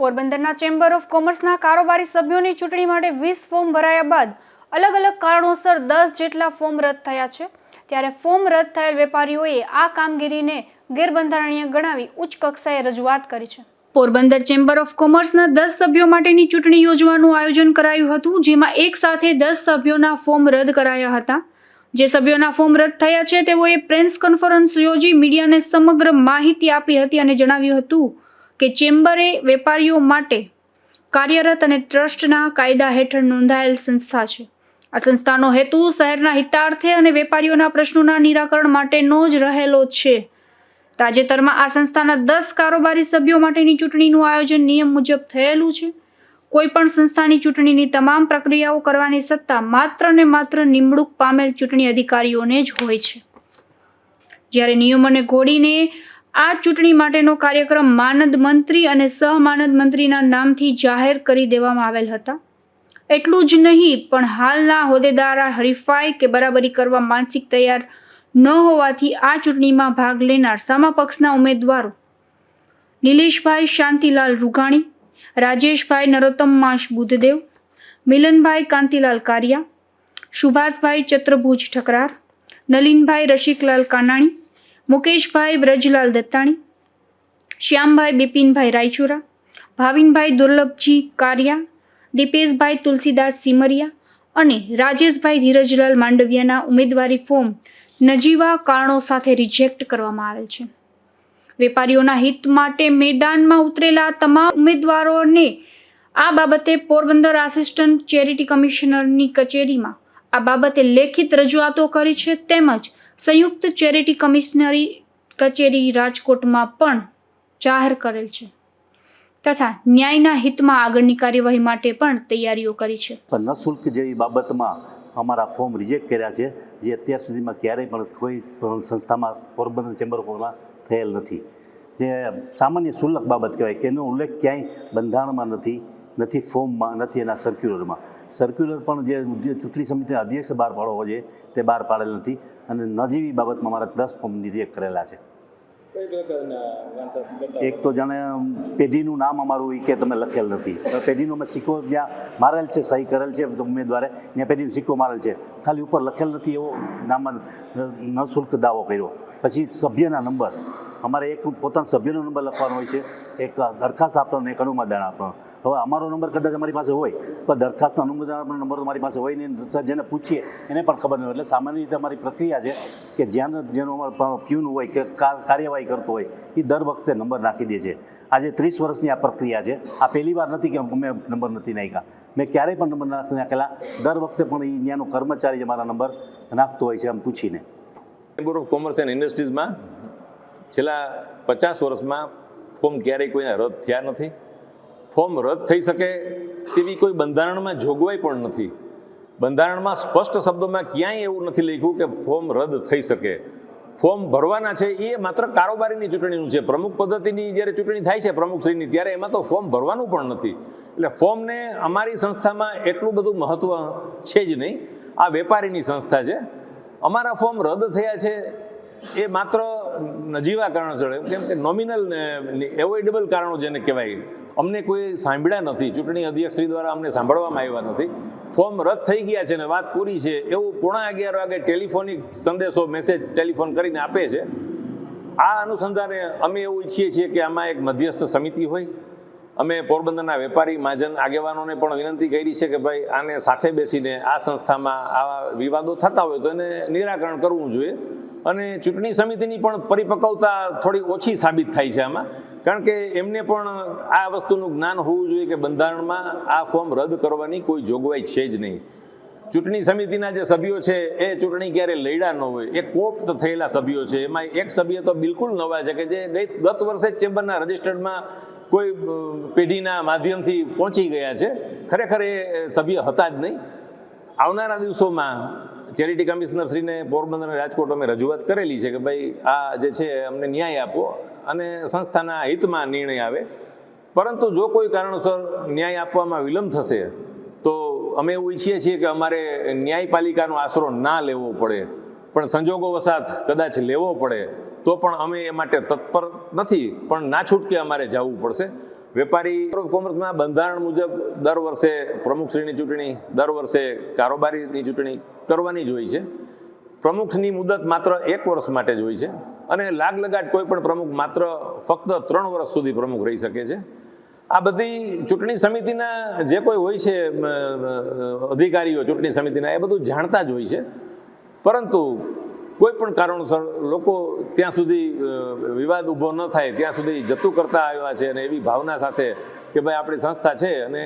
પોરબંદરના chamber of કોમર્સના કારોબારી સભ્યોની ચૂંટણી માટે વીસ ફોર્મ ભરાયા બાદ અલગ અલગ કારણોસર દસ જેટલા ફોર્મ રદ થયા છે. ત્યારે ફોર્મ રદ થયેલ વેપારીઓએ આ કામગીરીને ગેરબંધારણીય ગણાવી ઉચ્ચ કક્ષાએ રજૂઆત કરી છે. પોરબંદર ચેમ્બર ઓફ કોમર્સના દસ સભ્યો માટેની ચૂંટણી યોજવાનું આયોજન કરાયું હતું, જેમાં એક સાથે દસ સભ્યોના ફોર્મ રદ કરાયા હતા. જે સભ્યોના ફોર્મ રદ થયા છે, તેઓએ પ્રેસ કોન્ફરન્સ યોજી મીડિયાને સમગ્ર માહિતી આપી હતી અને જણાવ્યું હતું કે ચેમ્બરે વેપારીઓ માટે કાર્યરત અને ટ્રસ્ટના કાયદા હેઠળ નોંધાયેલ સંસ્થા છે. આ સંસ્થાનો હેતુ શહેરના હિતાર્થે અને વેપારીઓના પ્રશ્નોના નિરાકરણ માટેનો જ રહેલો છે. તાજેતરમાં આ સંસ્થાના દસ કારોબારી સભ્યો માટેની ચૂંટણીનું આયોજન નિયમ મુજબ થયેલું છે. કોઈપણ સંસ્થાની ચૂંટણીની તમામ પ્રક્રિયાઓ કરવાની સત્તા માત્ર ને માત્ર નિમણૂક પામેલ ચૂંટણી અધિકારીઓને જ હોય છે. જ્યારે નિયમોને ઘોડીને આ ચૂંટણી માટેનો કાર્યક્રમ માનદ મંત્રી અને સહમાનદ મંત્રીના નામથી જાહેર કરી દેવામાં આવેલ હતા. એટલું જ નહીં, પણ હાલના હોદ્દેદારા હરીફાઈ કે બરાબરી કરવા માનસિક તૈયાર ન હોવાથી આ ચૂંટણીમાં ભાગ લેનાર સામા પક્ષના ઉમેદવારો નિલેશભાઈ શાંતિલાલ રૂઘાણી રાજેશભાઈ નરોત્તમ માશ બુદ્ધદેવ મિલનભાઈ કાંતિલાલ કારિયા, સુભાષભાઈ ચત્રભુજ ઠકરાર, નલિનભાઈ રસિકલાલ કાનાણી મુકેશભાઈ વ્રજલાલ દત્તાણી, શ્યામભાઈ બિપિનભાઈ રાયચુરા, ભાવિનભાઈ દુર્લભજી કારિયા, દીપેશભાઈ તુલસીદાસ સિમરિયા અને રાજેશભાઈ ધીરજલાલ માંડવિયાના ઉમેદવારી ફોર્મ નજીવા કારણો સાથે રિજેક્ટ કરવામાં આવેલ છે. વેપારીઓના હિત માટે મેદાનમાં ઉતરેલા તમામ ઉમેદવારોને આ બાબતે પોરબંદર આસિસ્ટન્ટ ચેરિટી કમિશનરની કચેરીમાં આ બાબતે લેખિત રજૂઆતો કરી છે તેમજ સંયુક્ત ચેરિટી કમિશનરી કચેરી રાજકોટમાં પણ જાહેર કરેલ છે તથા ન્યાયના હિતમાં આગળની કાર્યવાહી માટે પણ તૈયારીઓ કરી છે. પણ નશુલ્ક જેવી બાબતમાં અમારા ફોર્મ રિજેક્ટ કર્યા છે, જે અત્યાર સુધીમાં ક્યારેય પણ કોઈ સંસ્થામાં, પોરબંદર ચેમ્બર ઓફમાં થયેલ નથી. જે સામાન્ય શુલ્ક બાબત કહેવાય, કે એનો ઉલ્લેખ ક્યાંય બંધારણમાં નથી નથી ફોર્મમાં, નથી એના સર્ક્યુલરમાં સર્ક્યુલર પણ જે ચૂંટણી સમિતિના અધ્યક્ષ બહાર પાડવો જોઈએ તે બહાર પાડેલ નથી અને નજીવી બાબતમાં મારા દસ ફોર્મ નિર્યક કરેલા છે? એક તો જાણે પેઢીનું નામ અમારું એ કે તમે લખેલ નથી. પેઢીનો અમે સિક્કો જ્યાં મારેલ છે સહી કરેલ છે ઉમેદવારે ત્યાં પેઢીનો સિક્કો મારેલ છે. ખાલી ઉપર લખેલ નથી એવો નામ ન શુલ્ક દાવો કર્યો. પછી સભ્યના નંબર. અમારે એક પોતાના સભ્યનો નંબર લખવાનો હોય છે. એક દરખાસ્ત આપવાનો એક અનુમોદન આપવાનો. હવે અમારો નંબર કદાચ અમારી પાસે હોય, પણ દરખાસ્તનો અનુમોદન આપવાનો નંબર મારી પાસે હોય નહીં. જેને પૂછીએ, એને પણ ખબર નહીં હોય. એટલે સામાન્ય રીતે અમારી પ્રક્રિયા છે કે જ્યાં જેનો અમારો પ્યુન હોય કે કાર- કાર્યવાહી કરતો હોય એ દર વખતે નંબર નાખી દે છે. આજે ત્રીસ વર્ષની આ પ્રક્રિયા છે. આ પહેલી વાર નથી કે અમે નંબર નથી નાખ્યા. મેં ક્યારેય પણ નંબર નાખી નાખેલા. દર વખતે પણ એ ત્યાંનો કર્મચારી જ મારા નંબર નાખતો હોય છે આમ પૂછીને. ચેમ્બર ઓફ કોમર્સ એન્ડ ઇન્ડસ્ટ્રીઝમાં છેલ્લા પચાસ વર્ષમાં ફોર્મ ક્યારેય કોઈને રદ થયા નથી. ફોર્મ રદ થઈ શકે તેવી કોઈ બંધારણમાં જોગવાઈ પણ નથી. બંધારણમાં સ્પષ્ટ શબ્દોમાં ક્યાંય એવું નથી લખ્યું કે ફોર્મ રદ થઈ શકે. ફોર્મ ભરવાના છે એ માત્ર કારોબારીની ચૂંટણીનું છે. પ્રમુખ પદ્ધતિની જ્યારે ચૂંટણી થાય છે પ્રમુખશ્રીની, ત્યારે એમાં તો ફોર્મ ભરવાનું પણ નથી. એટલે ફોર્મને અમારી સંસ્થામાં એટલું બધું મહત્ત્વ છે જ નહીં. આ વેપારીની સંસ્થા છે. અમારા ફોર્મ રદ થયા છે. એ માત્ર નજીવા કારણો છે કેમ કે નોમિનલ એવોઇડેબલ કારણો જેને કહેવાય, અમને કોઈ સાંભળ્યા નથી. ચૂંટણી અધ્યક્ષશ્રી દ્વારા અમને સાંભળવામાં આવ્યા નથી. ફોર્મ રદ થઈ ગયા છે ને વાત પૂરી છે, એવું પોણા અગિયાર વાગે ટેલિફોનિક સંદેશો મેસેજ ટેલિફોન કરીને આપે છે. આ અનુસંધાને અમે એવું ઈચ્છીએ છીએ કે આમાં એક મધ્યસ્થ સમિતિ હોય. અમે પોરબંદરના વેપારી, મહાજન આગેવાનોને પણ વિનંતી કરી છે કે ભાઈ, આને સાથે બેસીને આ સંસ્થામાં આવા વિવાદો થતા હોય તો એને નિરાકરણ કરવું જોઈએ. અને ચૂંટણી સમિતિની પણ પરિપક્વતા થોડી ઓછી સાબિત થાય છે આમાં. કારણ કે એમને પણ આ વસ્તુનું જ્ઞાન હોવું જોઈએ કે બંધારણમાં આ ફોર્મ રદ કરવાની કોઈ જોગવાઈ છે જ નહીં. ચૂંટણી સમિતિના જે સભ્યો છે, એ ચૂંટણી ક્યારે લડ્યા ન હોય, એ કોપ્ત થયેલા સભ્યો છે. એમાં એક સભ્ય તો બિલકુલ નવા છે કે જે ગત વર્ષે ચેમ્બરના રજિસ્ટર્ડમાં કોઈ પેઢીના માધ્યમથી પહોંચી ગયા છે. ખરેખર એ સભ્ય હતા જ નહીં. આવનારા દિવસોમાં ચેરિટી કમિશનરશ્રીને પોરબંદર અને રાજકોટ અમે રજૂઆત કરેલી છે કે ભાઈ, આ જે છે, અમને ન્યાય આપો અને સંસ્થાના હિતમાં નિર્ણય આવે. પરંતુ જો કોઈ કારણોસર ન્યાય આપવામાં વિલંબ થશે, તો અમે એવું ઈચ્છીએ છીએ કે અમારે ન્યાયપાલિકાનો આશરો ના લેવો પડે. પણ સંજોગો વસાત કદાચ લેવો પડે, તો પણ અમે એ માટે તત્પર નથી, પણ ના છૂટકે અમારે જવું પડશે. વેપારી કોમર્સમાં બંધારણ મુજબ દર વર્ષે પ્રમુખશ્રીની ચૂંટણી, દર વર્ષે કારોબારીની ચૂંટણી કરવાની જ હોય છે. પ્રમુખની મુદત માત્ર એક વર્ષ માટે જ હોય છે અને લાગ લગાટ કોઈ પણ પ્રમુખ માત્ર ફક્ત ત્રણ વર્ષ સુધી પ્રમુખ રહી શકે છે. આ બધી ચૂંટણી સમિતિના જે કોઈ હોય છે અધિકારીઓ ચૂંટણી સમિતિના એ બધું જાણતા જ હોય છે. પરંતુ કોઈ પણ કારણોસર લોકો ત્યાં સુધી વિવાદ ઊભો ન થાય, ત્યાં સુધી જતું કરતા આવ્યા છે અને એવી ભાવના સાથે કે ભાઈ આપણી સંસ્થા છે અને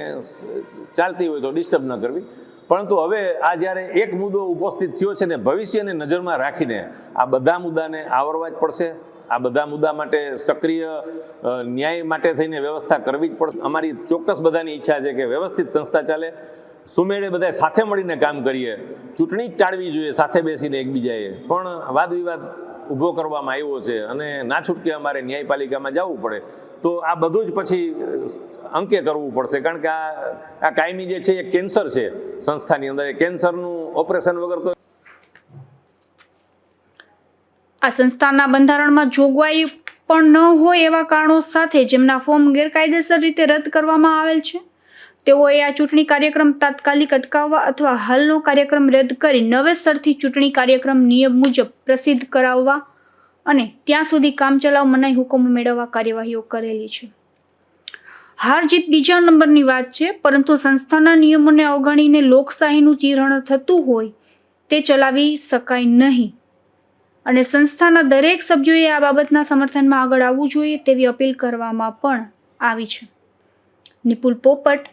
ચાલતી હોય તો ડિસ્ટર્બ ન કરવી. પરંતુ હવે આ જ્યારે એક મુદ્દો ઉપસ્થિત થયો છે ને ભવિષ્યને નજરમાં રાખીને, આ બધા મુદ્દાને આવરવા જ પડશે. આ બધા મુદ્દા માટે સક્રિય ન્યાય માટે થઈને વ્યવસ્થા કરવી જ પડશે. અમારી ચોક્કસ બધાની ઈચ્છા છે કે વ્યવસ્થિત સંસ્થા ચાલે. સુમેળે બધા સાથે મળીને કામ કરીએ. ચૂંટણી જ ટાળવી જોઈએ, સાથે બેસીને એકબીજાએ. પણ વાદ વિવાદ ઊભો કરવામાં આવ્યો છે અને ના છૂટકે અમારે ન્યાયપાલિકામાં જવું પડે. તો આ બધું જ પછી અંકે કરવું પડશે. કારણ કે આ આ કાયમી જે છે એ કેન્સર છે સંસ્થાની અંદર. એ કેન્સરનું ઓપરેશન વગર તો આ સંસ્થાના બંધારણમાં જોગવાઈ પણ ન હોય એવા કારણો સાથે જેમના ફોર્મ ગેરકાયદેસર રીતે રદ કરવામાં આવેલ છે. તેઓએ આ ચૂંટણી કાર્યક્રમ તાત્કાલિક અટકાવવા અથવા હાલનો કાર્યક્રમ રદ કરી નવેસરથી ચૂંટણી કાર્યક્રમ નિયમ મુજબ પ્રસિદ્ધ કરાવવા અને ત્યાં સુધી કામચલાઉ મનાઈ હુકમો મેળવવા કાર્યવાહીઓ કરેલી છે. હાર જીત બીજા નંબરની વાત છે, પરંતુ સંસ્થાના નિયમોને અવગણીને લોકશાહીનું ચીરણ થતું હોય તે ચલાવી શકાય નહીં. અને સંસ્થાના દરેક સભ્યોએ આ બાબતના સમર્થનમાં આગળ આવવું જોઈએ તેવી અપીલ કરવામાં પણ આવી છે. નિપુલ પોપટ